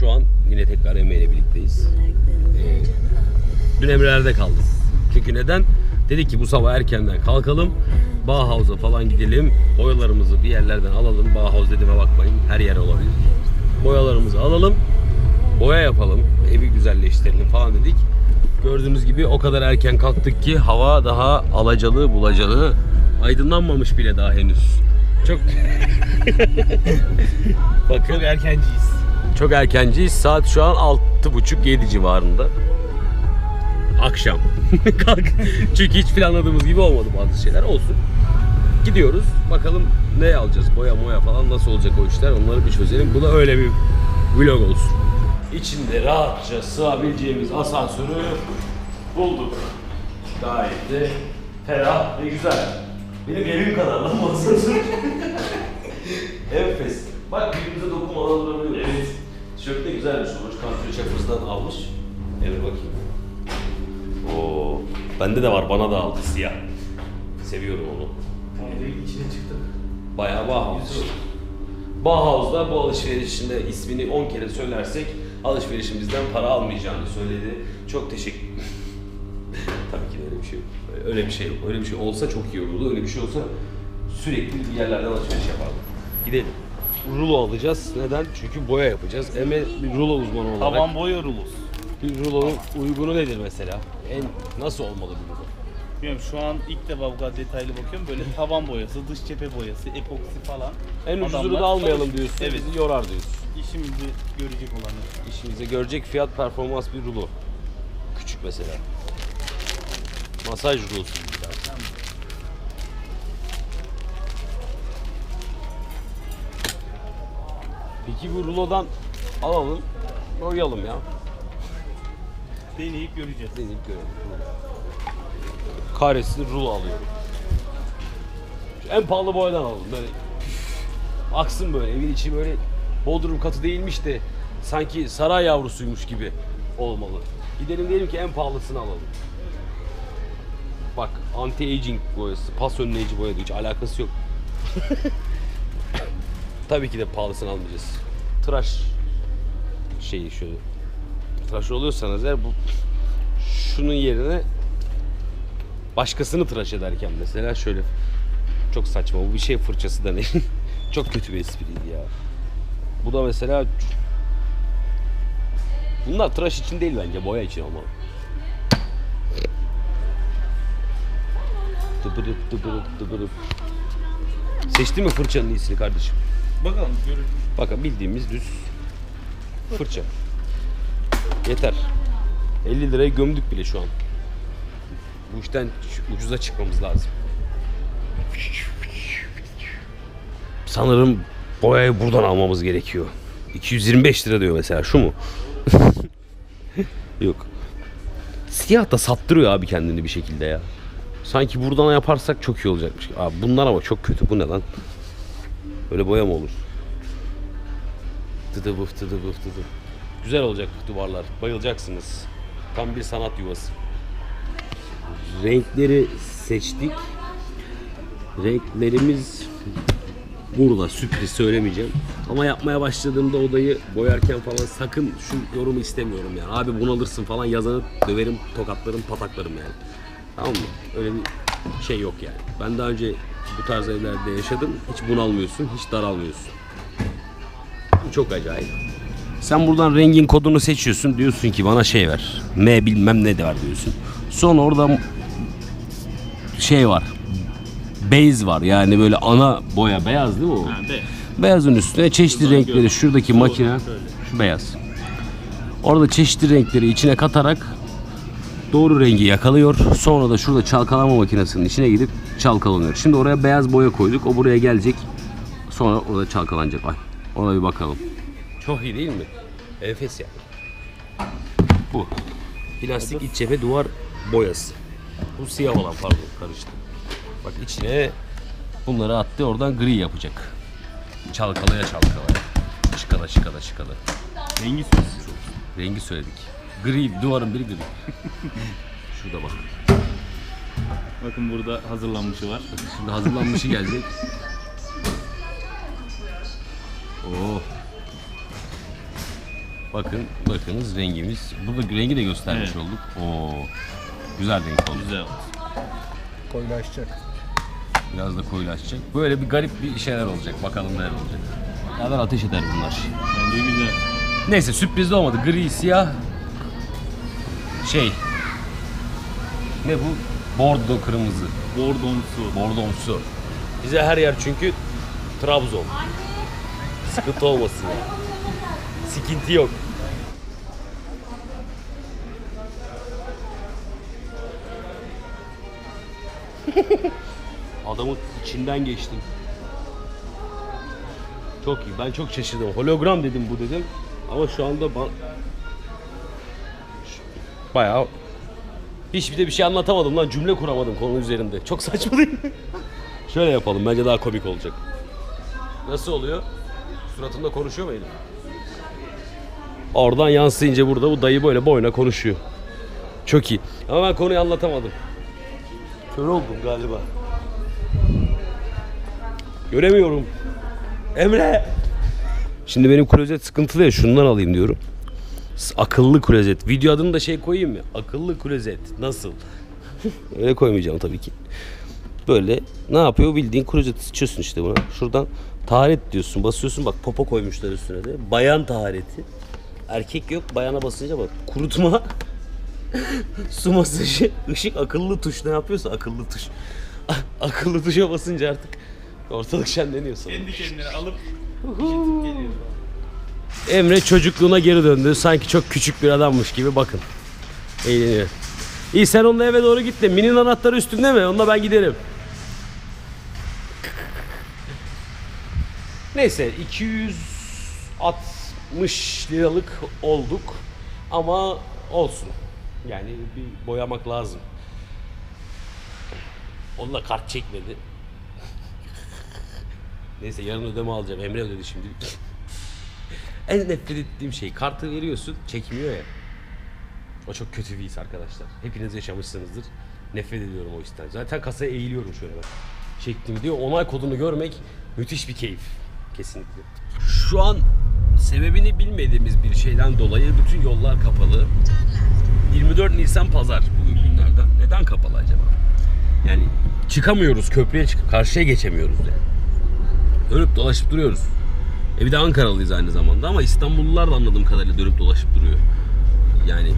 Şu an yine tekrar Emre ile birlikteyiz. Ee, dün Emre'lerde kaldık. Çünkü neden? Dedik ki bu sabah erkenden kalkalım. Bauhaus'a falan gidelim. Boyalarımızı bir yerlerden alalım. Bauhaus dediğime bakmayın. Her yer olabilir. Boyalarımızı alalım. Boya yapalım. Evi güzelleştirelim falan dedik. Gördüğünüz gibi o kadar erken kalktık ki hava daha alacalı bulacalı. Aydınlanmamış bile daha henüz. Çok Bakın Çok erkenciyiz. Çok erkenciyiz. Saat şu an 6.30-7 civarında. Akşam. Kalk. Çünkü hiç planladığımız gibi olmadı bazı şeyler. Olsun. Gidiyoruz. Bakalım ne alacağız? Boya moya falan nasıl olacak o işler? Onları bir çözelim. Bu da öyle bir vlog olsun. İçinde rahatça sığabileceğimiz asansörü bulduk. Gayet de ferah ve güzel. Benim evim kadar lan bu asansör. Enfes. Bak birbirimize dokunmadan durabiliyoruz. Evet. Tişört de güzelmiş. Sonuç kantri çapımızdan almış. Evet bakayım. Oo. Bende de var. Bana da aldı siyah. Seviyorum onu. Direkt içine çıktık. Bayağı Bauhaus. Bauhaus'da bu alışverişinde ismini 10 kere söylersek alışverişimizden para almayacağını söyledi. Çok teşekkür Tabii ki de öyle bir şey yok. Öyle bir şey yok. Öyle bir şey olsa çok iyi olurdu. Öyle bir şey olsa sürekli bir yerlerden alışveriş yapardık. Gidelim. Rulo alacağız. Neden? Çünkü boya yapacağız. Eme bir rulo uzmanı olarak. Tavan boya rulos. Bir rulonun uygunu nedir mesela? En nasıl olmalı bir rulo? Bilmiyorum şu an ilk defa bu kadar detaylı bakıyorum. Böyle tavan boyası, dış cephe boyası, epoksi falan. En ucuzunu Adamlar da almayalım diyorsun. Evet. Bizi yorar diyorsun. İşimizi görecek olanlar. İşimize görecek fiyat performans bir rulo. Küçük mesela. Masaj rulosu. Peki bu rulodan alalım, boyayalım ya. Deneyip göreceğiz. Deneyip görelim. Karesi rulo alıyorum. Şu en pahalı boyadan alalım böyle. Aksın böyle evin içi böyle bodrum katı değilmiş de sanki saray yavrusuymuş gibi olmalı. Gidelim diyelim ki en pahalısını alalım. Bak anti-aging boyası, pas önleyici boya hiç alakası yok. Tabii ki de pahalısını almayacağız. Tıraş şeyi şöyle. Tıraş oluyorsanız eğer bu şunun yerine başkasını tıraş ederken mesela şöyle çok saçma bu bir şey fırçası da ne? çok kötü bir espriydi ya. Bu da mesela Bunlar tıraş için değil bence boya için olmalı. Dıbırıp dıbırıp dıbırıp. Seçtin mi fırçanın iyisini kardeşim? Bakalım görün. Bakın bildiğimiz düz fırça. Yeter. 50 liraya gömdük bile şu an. Bu işten ucuza çıkmamız lazım. Sanırım boyayı buradan almamız gerekiyor. 225 lira diyor mesela şu mu? Yok. Siyah da sattırıyor abi kendini bir şekilde ya. Sanki buradan yaparsak çok iyi olacakmış. Abi bunlar ama çok kötü. Bu ne lan? Böyle boya mı olur? Tıdı bıf tıdı bıf tıdı. Güzel olacak duvarlar. Bayılacaksınız. Tam bir sanat yuvası. Renkleri seçtik. Renklerimiz burada sürpriz söylemeyeceğim. Ama yapmaya başladığımda odayı boyarken falan sakın şu yorumu istemiyorum yani. Abi bunalırsın falan yazanı döverim, tokatlarım, pataklarım yani. Tamam mı? Öyle bir şey yok yani. Ben daha önce bu tarz evlerde yaşadım. Hiç bunalmıyorsun, hiç daralmıyorsun. Çok acayip. Sen buradan rengin kodunu seçiyorsun. Diyorsun ki bana şey ver. M bilmem ne de var diyorsun. Sonra orada şey var. Base var. Yani böyle ana boya beyaz değil mi o? Ha, be. Beyazın üstüne çeşitli Şuradan renkleri gördüm. şuradaki Doğru, makine şöyle. şu beyaz. Orada çeşitli renkleri içine katarak doğru rengi yakalıyor. Sonra da şurada çalkalama makinesinin içine gidip çalkalanıyor. Şimdi oraya beyaz boya koyduk. O buraya gelecek. Sonra orada çalkalanacak. Ay, ona bir bakalım. Çok iyi değil mi? Enfes yani. Bu. Plastik iç cephe duvar boyası. Bu siyah olan pardon karıştı. Bak içine bunları attı oradan gri yapacak. Çalkalaya çalkalaya. Çıkala çıkala çıkala. Rengi sürsün. Rengi söyledik. Gri, duvarın biri gri. Şurada bak. Bakın burada hazırlanmışı var. Şimdi hazırlanmışı gelecek. Oh. Bakın, bakınız rengimiz. Burada rengi de göstermiş Evet. olduk. Oo. Güzel renk oldu. Güzel. Koyulaşacak. Biraz da koyulaşacak. Böyle bir garip bir şeyler olacak. Bakalım neler olacak. Kadar ateş eder bunlar. Bence güzel. Neyse sürpriz de olmadı. Gri, siyah. Şey. Ne bu? Bordo kırmızı. Bordonsu. Bordomsu. Bize her yer çünkü Trabzon. Sıkıntı olmasın ya. Sıkıntı yok. Adamın içinden geçtim. Çok iyi. Ben çok şaşırdım. Hologram dedim bu dedim. Ama şu anda ba- Şu- bayağı hiçbir de bir şey anlatamadım lan. Cümle kuramadım konu üzerinde. Çok saçma değil mi? Şöyle yapalım. Bence daha komik olacak. Nasıl oluyor? Suratında konuşuyor mu Elif? Oradan yansıyınca burada bu dayı böyle boyuna konuşuyor. Çok iyi. Ama ben konuyu anlatamadım. Kör oldum galiba. Göremiyorum. Emre! Şimdi benim klozet sıkıntılı ya şundan alayım diyorum. Akıllı klozet. Video adını da şey koyayım mı? Akıllı klozet. Nasıl? Öyle koymayacağım tabii ki. Böyle ne yapıyor? Bildiğin klozeti sıçıyorsun işte buna. Şuradan taharet diyorsun. Basıyorsun bak popo koymuşlar üstüne de. Bayan tahareti. Erkek yok. Bayana basınca bak. Kurutma. Su masajı. ışık akıllı tuş. Ne yapıyorsa akıllı tuş. akıllı tuşa basınca artık ortalık şenleniyor sana. Kendi kendine alıp geliyor. Emre çocukluğuna geri döndü. Sanki çok küçük bir adammış gibi bakın. Eğleniyor. İyi sen onunla eve doğru git de minin anahtarı üstünde mi? Onunla ben giderim. Neyse 260 liralık olduk ama olsun. Yani bir boyamak lazım. Onunla kart çekmedi. Neyse yarın ödeme alacağım. Emre ödedi şimdi. En nefret ettiğim şey kartı veriyorsun çekmiyor ya. O çok kötü bir his arkadaşlar. Hepiniz yaşamışsınızdır. Nefret ediyorum o histen. Zaten kasaya eğiliyorum şöyle bak. Çektim diyor. Onay kodunu görmek müthiş bir keyif. Kesinlikle. Şu an sebebini bilmediğimiz bir şeyden dolayı bütün yollar kapalı. 24 Nisan pazar bugün günlerden. Neden kapalı acaba? Yani çıkamıyoruz köprüye çıkıp karşıya geçemiyoruz yani. Dönüp dolaşıp duruyoruz. E bir de Ankaralıyız aynı zamanda ama İstanbullular da anladığım kadarıyla dönüp dolaşıp duruyor. Yani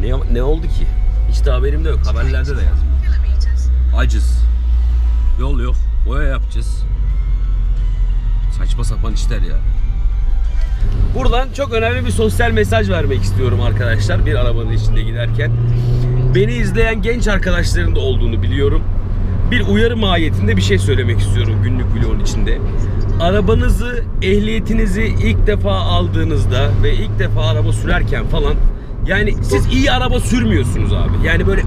ne ne oldu ki? Hiç de haberim de yok. Haberlerde de yazmıyor. Acız. Yol yok. Boya yapacağız. Saçma sapan işler ya. Buradan çok önemli bir sosyal mesaj vermek istiyorum arkadaşlar bir arabanın içinde giderken. Beni izleyen genç arkadaşların da olduğunu biliyorum. Bir uyarı mahiyetinde bir şey söylemek istiyorum günlük vlogun içinde. Arabanızı, ehliyetinizi ilk defa aldığınızda ve ilk defa araba sürerken falan yani siz iyi araba sürmüyorsunuz abi. Yani böyle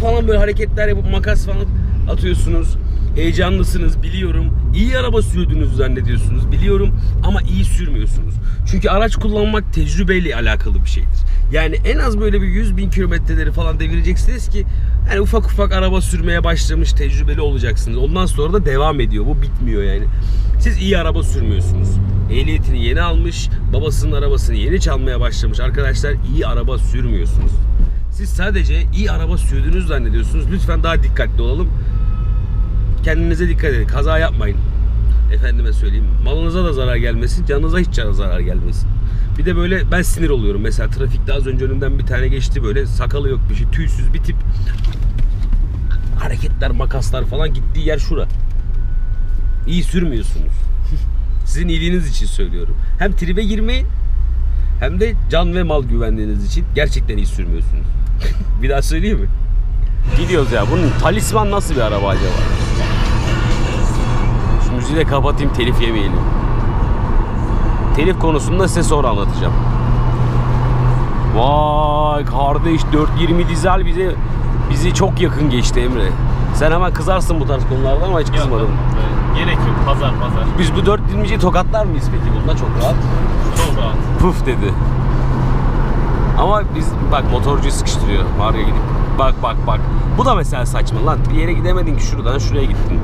falan böyle hareketler yapıp makas falan atıyorsunuz. Heyecanlısınız biliyorum. İyi araba sürdüğünüzü zannediyorsunuz biliyorum ama iyi sürmüyorsunuz. Çünkü araç kullanmak tecrübeyle alakalı bir şeydir. Yani en az böyle bir 100 bin kilometreleri falan devireceksiniz ki yani ufak ufak araba sürmeye başlamış tecrübeli olacaksınız. Ondan sonra da devam ediyor. Bu bitmiyor yani. Siz iyi araba sürmüyorsunuz. Ehliyetini yeni almış, babasının arabasını yeni çalmaya başlamış arkadaşlar iyi araba sürmüyorsunuz. Siz sadece iyi araba sürdüğünüzü zannediyorsunuz. Lütfen daha dikkatli olalım. Kendinize dikkat edin. Kaza yapmayın. Efendime söyleyeyim. Malınıza da zarar gelmesin. Canınıza hiç zarar gelmesin. Bir de böyle ben sinir oluyorum. Mesela trafikte az önce önümden bir tane geçti böyle. Sakalı yok bir şey. Tüysüz bir tip. Hareketler, makaslar falan gittiği yer şura. İyi sürmüyorsunuz. Sizin iyiliğiniz için söylüyorum. Hem tribe girmeyin hem de can ve mal güvenliğiniz için gerçekten iyi sürmüyorsunuz. bir daha söyleyeyim mi? Gidiyoruz ya. Bunun talisman nasıl bir araba acaba? Müziği de kapatayım telif yemeyelim. Telif konusunda size sonra anlatacağım. Vay kardeş 420 dizel bize bizi çok yakın geçti Emre. Sen hemen kızarsın bu tarz konularda ama hiç kızmadım. Gerek yok. Pazar pazar. Biz bu 420'yi tokatlar mıyız peki bunda çok rahat? Çok rahat. Puf dedi. Ama biz bak motorcuyu sıkıştırıyor. Var ya gidip. Bak bak bak. Bu da mesela saçma lan. Bir yere gidemedin ki şuradan şuraya gittin.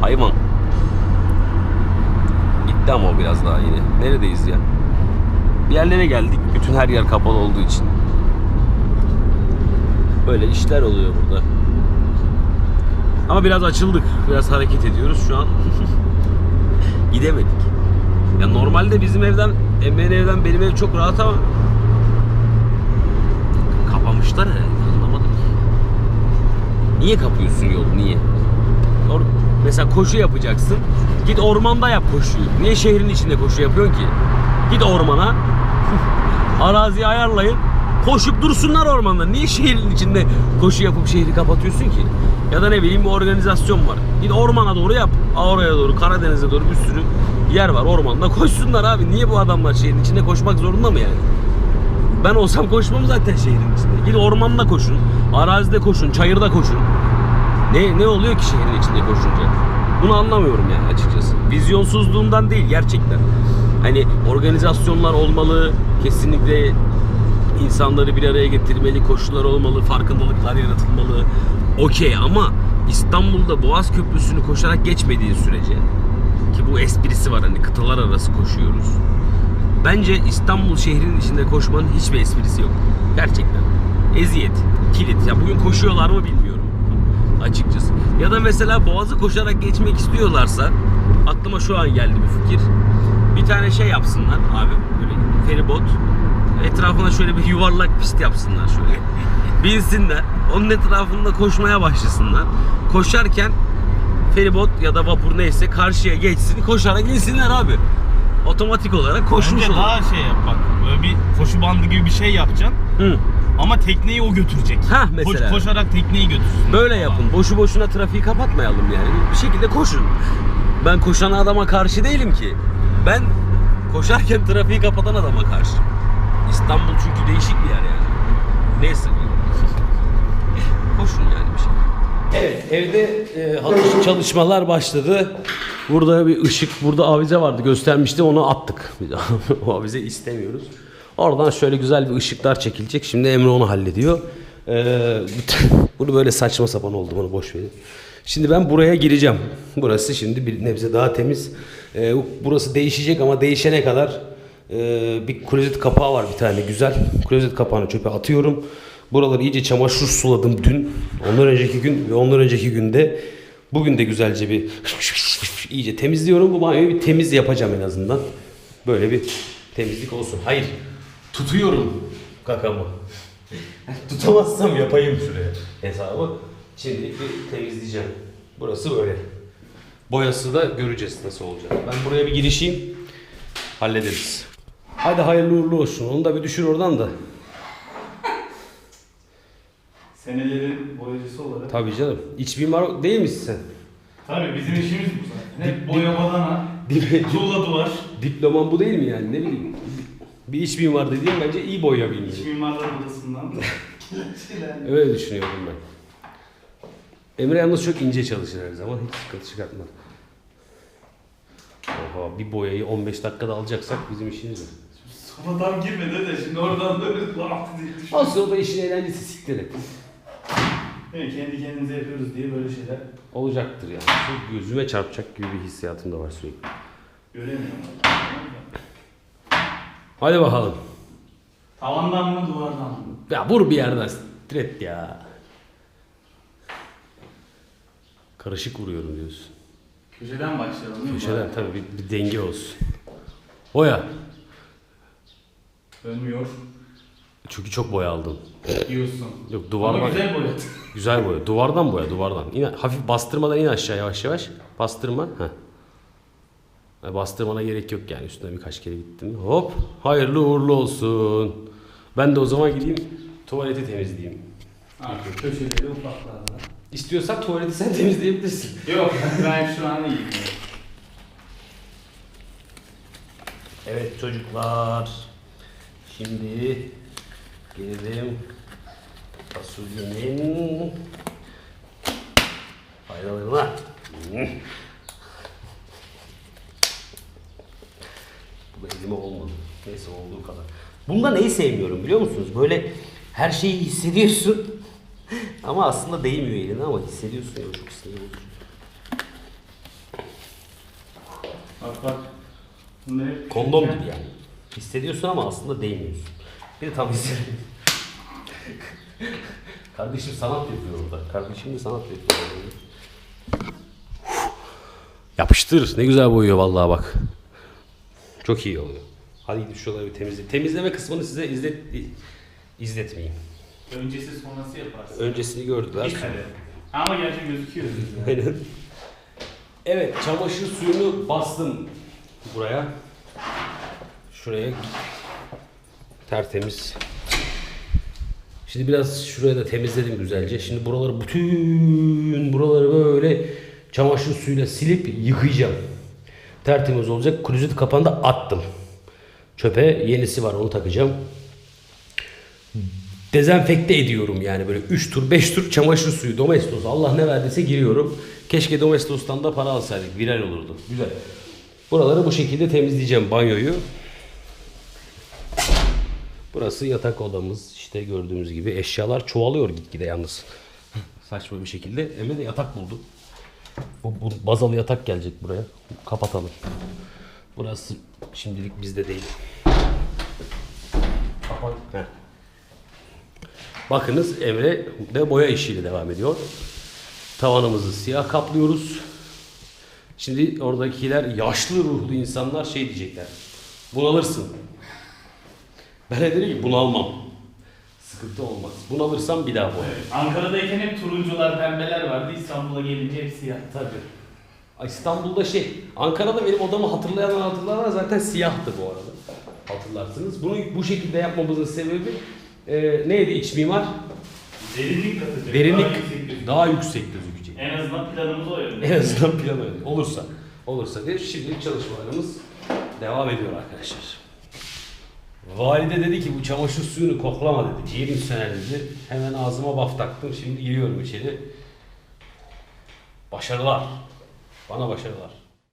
Hayvan. Gitti ama o biraz daha yine. Neredeyiz ya? bir yerlere geldik. Bütün her yer kapalı olduğu için. Böyle işler oluyor burada. Ama biraz açıldık. Biraz hareket ediyoruz şu an. Gidemedik. Ya normalde bizim evden, Emre'nin evden benim ev çok rahat ama kapamışlar herhalde anlamadım. Niye kapıyorsun yolu niye? Or mesela koşu yapacaksın. Git ormanda yap koşuyu. Niye şehrin içinde koşu yapıyorsun ki? Git ormana. araziyi ayarlayın. Koşup dursunlar ormanda. Niye şehrin içinde koşu yapıp şehri kapatıyorsun ki? Ya da ne bileyim bir organizasyon var. Git ormana doğru yap. Oraya doğru, Karadeniz'e doğru bir sürü yer var ormanda. Koşsunlar abi. Niye bu adamlar şehrin içinde koşmak zorunda mı yani? Ben olsam koşmam zaten şehrin içinde. Gidin ormanda koşun, arazide koşun, çayırda koşun. Ne ne oluyor ki şehrin içinde koşunca? Bunu anlamıyorum yani açıkçası. Vizyonsuzluğundan değil gerçekten. Hani organizasyonlar olmalı, kesinlikle insanları bir araya getirmeli, koşular olmalı, farkındalıklar yaratılmalı. Okey ama İstanbul'da Boğaz Köprüsü'nü koşarak geçmediği sürece ki bu esprisi var hani kıtalar arası koşuyoruz. Bence İstanbul şehrinin içinde koşmanın hiçbir esprisi yok. Gerçekten. Eziyet, kilit. Ya bugün koşuyorlar mı bilmiyorum. Açıkçası. Ya da mesela Boğaz'ı koşarak geçmek istiyorlarsa aklıma şu an geldi bir fikir. Bir tane şey yapsınlar abi böyle feribot. Etrafına şöyle bir yuvarlak pist yapsınlar şöyle. Binsinler. Onun etrafında koşmaya başlasınlar. Koşarken feribot ya da vapur neyse karşıya geçsin koşarak insinler abi. Otomatik olarak koşmuş Bence olur. daha şey yap bak. Böyle bir koşu bandı gibi bir şey yapacaksın. Hı. Ama tekneyi o götürecek. Hah, mesela. Koş- koşarak tekneyi götürsün. Böyle yapın. Boşu boşuna trafiği kapatmayalım yani. Bir şekilde koşun. Ben koşan adama karşı değilim ki. Ben koşarken trafiği kapatan adama karşı. İstanbul çünkü değişik bir yer yani. Neyse. Koşun yani bir şey. Evet evde e, çalışmalar başladı. Burada bir ışık, burada avize vardı göstermiştim onu attık. O avize istemiyoruz. Oradan şöyle güzel bir ışıklar çekilecek. Şimdi Emre onu hallediyor. Ee, bunu böyle saçma sapan oldu bunu boş verin. Şimdi ben buraya gireceğim. Burası şimdi bir nebze daha temiz. Ee, burası değişecek ama değişene kadar e, bir klozet kapağı var bir tane güzel. Klozet kapağını çöpe atıyorum. Buraları iyice çamaşır suladım dün. Ondan önceki gün ve ondan önceki günde. Bugün de güzelce bir iyice temizliyorum. Bu banyoyu bir temiz yapacağım en azından. Böyle bir temizlik olsun. Hayır. Tutuyorum kakamı. Tutamazsam yapayım şuraya hesabı. Şimdilik bir temizleyeceğim. Burası böyle. Boyası da göreceğiz nasıl olacak. Ben buraya bir girişeyim. Hallederiz. Hadi hayırlı uğurlu olsun. Onu da bir düşür oradan da. Senelerin boyacısı olarak. Tabii canım. İç mimar değil misin sen? Tabii bizim işimiz bu zaten. Hep boya badana, Dip- tuğla duvar. Diploman bu değil mi yani? Ne bileyim. Bir iç mimar dediğim bence iyi boya bilmiyor. İç mimarlar odasından. Öyle düşünüyorum ben. Emre yalnız çok ince çalışır her zaman. Hiç sıkıntı çıkartmaz. Oha bir boyayı 15 dakikada alacaksak bizim işimiz o. Sonradan girmedi de şimdi oradan da laf diye düşün. Olsun o da işin eğlencesi siktir et. Evet, kendi kendimize yapıyoruz diye böyle şeyler Olacaktır yani. Şu gözüme çarpacak gibi bir hissiyatım da var sürekli. göremiyorum. Hadi bakalım. Tavandan mı duvardan mı? Ya vur bir yerden stret ya. Karışık vuruyorum diyorsun. Köşeden başlayalım değil mi? Köşeden tabii bir, bir denge olsun. Oya. Dönmüyor. Çünkü çok boya aldım. Diyorsun. Yok duvardan. Ama güzel boyat. Güzel boya. Duvardan boya, duvardan. İn, hafif bastırmadan in aşağı yavaş yavaş. Bastırma. Heh. Yani Bastırmana gerek yok yani. Üstüne birkaç kere gittim. Hop. Hayırlı uğurlu olsun. Ben de o zaman gideyim tuvaleti temizleyeyim. Artık köşeleri ufaklarla. İstiyorsan tuvaleti sen temizleyebilirsin. Yok ben şu an iyiyim. Evet çocuklar. Şimdi gelelim fasulyenin faydalarına. Hmm. Bu da elime olmadı. Neyse olduğu kadar. Bunda neyi sevmiyorum biliyor musunuz? Böyle her şeyi hissediyorsun. ama aslında değmiyor eline ama hissediyorsun ya çok sinir bozucu. Bak bak. Hep Kondom gibi yani. Hissediyorsun ama aslında değmiyorsun. Bir de tam hissediyorsun. Kardeşim sanat yapıyor orada. Kardeşim de sanat yapıyor. orada. Yapıştır. Ne güzel boyuyor vallahi bak. Çok iyi oluyor. Hadi gidip şuraları bir temizle. Temizleme kısmını size izlet izletmeyeyim. Öncesi sonrası yaparsın. Öncesini gördüler. Kare. Ama gerçi gözüküyor. Aynen. Evet, çamaşır suyunu bastım buraya. Şuraya tertemiz. Şimdi biraz şuraya da temizledim güzelce. Şimdi buraları bütün buraları böyle çamaşır suyuyla silip yıkayacağım. Tertemiz olacak. Klozet kapağını da attım. Çöpe yenisi var onu takacağım dezenfekte ediyorum yani böyle 3 tur 5 tur çamaşır suyu domestos Allah ne verdiyse giriyorum. Keşke domestostan da para alsaydık viral olurdu. Güzel. Buraları bu şekilde temizleyeceğim banyoyu. Burası yatak odamız. İşte gördüğümüz gibi eşyalar çoğalıyor gitgide yalnız. Saçma bir şekilde. Emre de yatak buldu. Bu, bu bazalı yatak gelecek buraya. Kapatalım. Burası şimdilik bizde değil. Kapat. Bakınız Emre de boya işiyle devam ediyor. Tavanımızı siyah kaplıyoruz. Şimdi oradakiler yaşlı ruhlu insanlar şey diyecekler. Bunalırsın. Ben de dedim ki bunalmam. Sıkıntı olmaz. Bunalırsam bir daha boya. Ankara'dayken hep turuncular, pembeler vardı. İstanbul'a gelince hep siyah. Tabii. İstanbul'da şey, Ankara'da benim odamı hatırlayanlar hatırlarlar zaten siyahtı bu arada. Hatırlarsınız. Bunu bu şekilde yapmamızın sebebi e, neydi iç mimar? Derinlik katacak. Derinlik daha yüksek daha yüksek gözükecek. En azından planımız o yönde. En azından plan öyle. Olursa. Olursa diye şimdilik çalışmalarımız devam ediyor arkadaşlar. Valide dedi ki bu çamaşır suyunu koklama dedi. 20 sene dedi. Hemen ağzıma baf taktım. Şimdi giriyorum içeri. Başarılar. Bana başarılar.